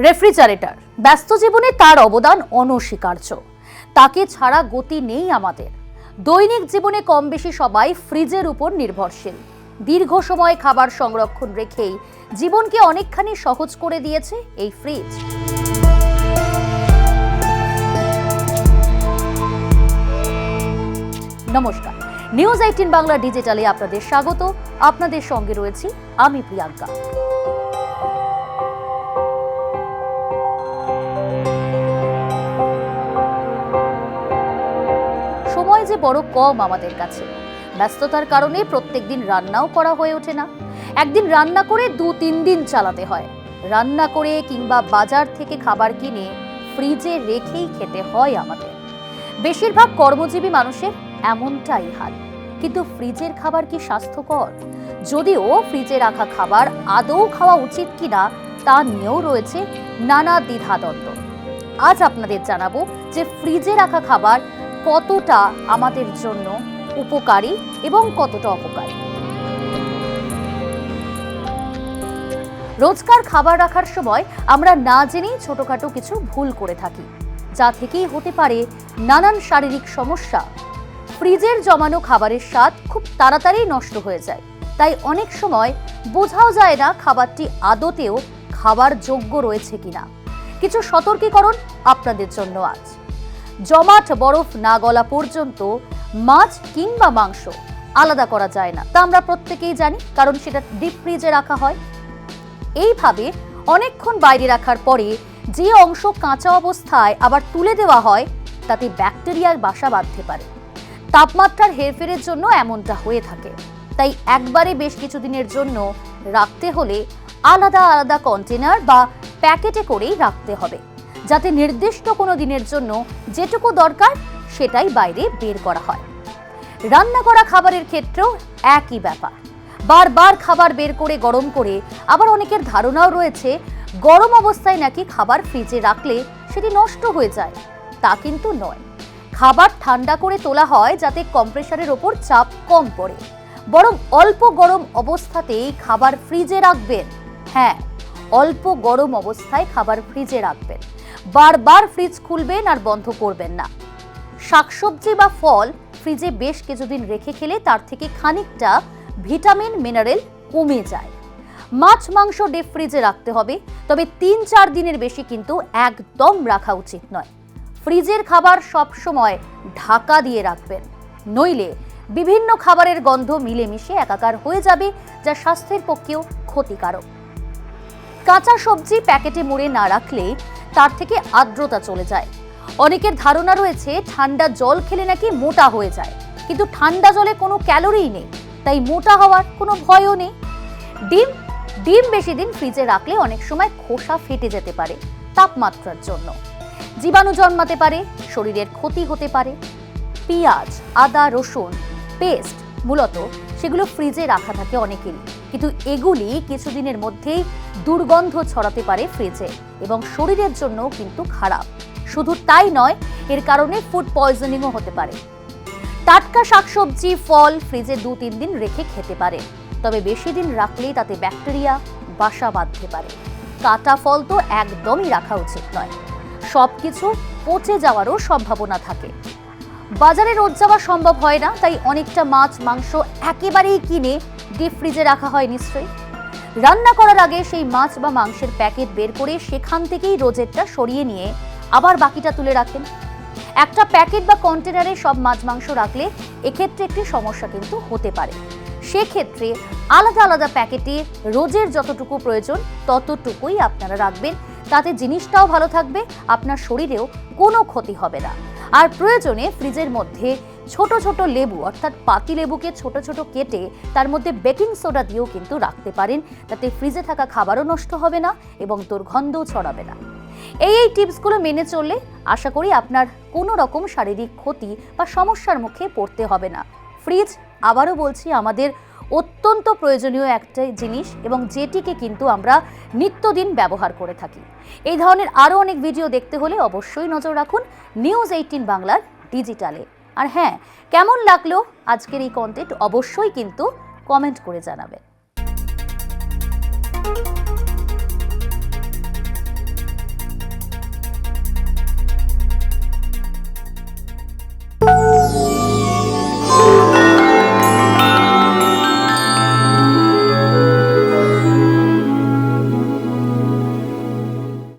Refrigerator. ব্যস্ত জীবনে তার অবদান অনস্বীকার্য। তাকে ছাড়া গতি নেই আমাদের। দৈনিক জীবনে কম বেশি সবাই ফ্রিজের উপর নির্ভরশীল। দীর্ঘ সময় খাবার সংরক্ষণ রেখেই জীবনকে অনেকখানি সহজ করে দিয়েছে এই ফ্রিজ। নমস্কার। নিউজ এইটিন বাংলা ডিজিটালে আপনাদের স্বাগত। আপনাদের সঙ্গে রয়েছি আমি প্রিয়াঙ্কা। বড় কম আমাদের কাছে। ব্যস্ততার কারণে প্রত্যেকদিন রান্নাও করা হয়ে ওঠে না। একদিন রান্না করে দু তিন দিন চালাতে হয়। রান্না করে কিংবা বাজার থেকে খাবার কিনে ফ্রিজে রেখেই খেতে হয় আমাদের। বেশিরভাগ কর্মজীবী মানুষের এমনটাই হাল। কিন্তু ফ্রিজের খাবার কি স্বাস্থ্যকর? যদিও ফ্রিজে রাখা খাবার আদৌ খাওয়া উচিত কিনা তা নিয়েও রয়েছে নানা দ্বিধাদ্বন্দ্ব। আজ আপনাদের জানাব যে ফ্রিজে রাখা খাবার কতটা আমাদের জন্য উপকারী এবং কতটা অপকারী? রোজকার খাবার রাখার সময় আমরা না জেনেই ছোটখাটো কিছু ভুল করে থাকি, যা থেকেই হতে পারে নানান শারীরিক সমস্যা। ফ্রিজের জমানো খাবারের স্বাদ খুব তাড়াতাড়ি নষ্ট হয়ে যায়, তাই অনেক সময় বোঝাও যায় না খাবারটি আদতেও খাবার যোগ্য রয়েছে কিনা। কিছু সতর্কীকরণ আপনাদের জন্য আজ। জমাট, বরফ না গলা পর্যন্ত মাছ কিংবা মাংস আলাদা করা যায় না। তা আমরা প্রত্যেকেই জানি, কারণ সেটা ডিপ ফ্রিজে রাখা হয়। এইভাবে অনেকক্ষণ বাইরে রাখার পরে যে অংশ কাঁচা অবস্থায় আবার তুলে দেওয়া হয়, তাতে ব্যাকটেরিয়ার বাসা বাঁধতে পারে। তাপমাত্রার হেরফেরের জন্য এমনটা হয়ে থাকে। তাই একবারে বেশ কিছুদিনের জন্য রাখতে হলে আলাদা আলাদা কন্টেনার বা প্যাকেটে করেই রাখতে হবে। যাতে নির্দিষ্ট কোনো দিনের জন্য যেটুকু দরকার সেটাই বাইরে বের করা হয়। রান্না করা খাবারের ক্ষেত্রেও একই ব্যাপার। বারবার খাবার বের করে গরম করে আবার অনেকের ধারণাও রয়েছে, গরম অবস্থায় নাকি খাবার ফ্রিজে রাখলে সেটি নষ্ট হয়ে যায়। তা কিন্তু নয়। খাবার ঠান্ডা করে তোলা হয় যাতে কম্প্রেসারের ওপর চাপ কম পড়ে। বরং অল্প গরম অবস্থাতেই খাবার ফ্রিজে রাখবেন। হ্যাঁ অল্প গরম অবস্থায় খাবার ফ্রিজে রাখবেন। বারবার ফ্রিজ খুলবেন আর বন্ধ করবেন না। শাকসবজি বা ফল ফ্রিজে বেশ কিছুদিন রেখে খেলে তার থেকে খানিকটা ভিটামিন, মিনারেল কমে যায়। মাছ, মাংস ডিপ ফ্রিজে রাখতে হবে, তবে তিন চার দিনের বেশি কিন্তু একদম রাখা উচিত নয়। ফ্রিজের খাবার সব সময় ঢাকা দিয়ে রাখবেন। নইলে বিভিন্ন খাবারের গন্ধ মিলেমিশে একাকার হয়ে যাবে, যা স্বাস্থ্যের পক্ষেও ক্ষতিকারক। কাঁচা সবজি প্যাকেটে মুড়ে না রাখলে তার থেকে আর্দ্রতা চলে যায়। অনেকের ধারণা রয়েছে ঠান্ডা জল খেলে নাকি মোটা হয়ে যায়। কিন্তু ঠান্ডা জলে কোনো ক্যালোরিই নেই, তাই মোটা হওয়ার কোনো ভয়ও নেই। ডিম ডিম বেশি দিন ফ্রিজে রাখলে অনেক সময় খোসা ফেটে যেতে পারে তাপমাত্রার জন্য। জীবাণু জন্মাতে পারে, শরীরের ক্ষতি হতে পারে। পেঁয়াজ, আদা, রসুন, পেস্ট মূলত সেগুলো ফ্রিজে রাখা থাকে অনেকেরই। কিন্তু এগুলি কিছুদিনের মধ্যেই দুর্গন্ধ ছড়াতে পারে ফ্রিজে এবং শরীরের জন্য কিন্তু খারাপ। শুধু তাই নয়, এর কারণে ফুড পয়জনিংও হতে পারে। টাটকা শাকসবজি, ফল ফ্রিজে দু তিন দিন রেখে খেতে পারে। তবে বেশি দিন রাখলেই তাতে ব্যাকটেরিয়া, বাসা বাঁধতে পারে। কাটা ফল তো একদমই রাখা উচিত নয়। সব কিছু পচে যাওয়ারও সম্ভাবনা থাকে। বাজারে রোজ যাওয়া সম্ভব হয় না, তাই অনেকটা মাছ, মাংস একেবারেই কিনে ডিপ ফ্রিজে রাখা হয় নিশ্চয়ই। রান্না করার আগে সেই মাছ বা মাংসের প্যাকেট বের করে সেখান থেকেই রোজেরটা সরিয়ে নিয়ে আবার বাকিটা তুলে রাখেন। একটা প্যাকেট বা কন্টেনারে সব মাছ মাংস রাখলে এক্ষেত্রে একটি সমস্যা কিন্তু হতে পারে। সেক্ষেত্রে আলাদা আলাদা প্যাকেটে রোজের যতটুকু প্রয়োজন ততটুকুই আপনারা রাখবেন। তাতে জিনিসটাও ভালো থাকবে, আপনার শরীরেও কোনো ক্ষতি হবে না। আর প্রয়োজনে ফ্রিজের মধ্যে ছোট ছোট লেবু, অর্থাৎ পাতি লেবুকে ছোট ছোট কেটে তার মধ্যে বেকিং সোডা দিয়েও কিন্তু রাখতে পারেন। তাতে ফ্রিজে থাকা খাবারও নষ্ট হবে না এবং দুর্গন্ধও ছড়াবে না। এই এই টিপসগুলো মেনে চললে আশা করি আপনার কোনো রকম শারীরিক ক্ষতি বা সমস্যার মুখে পড়তে হবে না। ফ্রিজ, আবারও বলছি, আমাদের অত্যন্ত প্রয়োজনীয় একটা জিনিস এবং যেটিকে কিন্তু আমরা নিত্যদিন ব্যবহার করে থাকি। এই ধরনের আরও অনেক ভিডিও দেখতে হলে অবশ্যই নজর রাখুন নিউজ এইটিন বাংলার ডিজিটালে। আর হ্যাঁ কেমন লাগল আজকের এই কন্টেন্ট অবশ্যই কিন্তু কমেন্ট করে জানাবেন।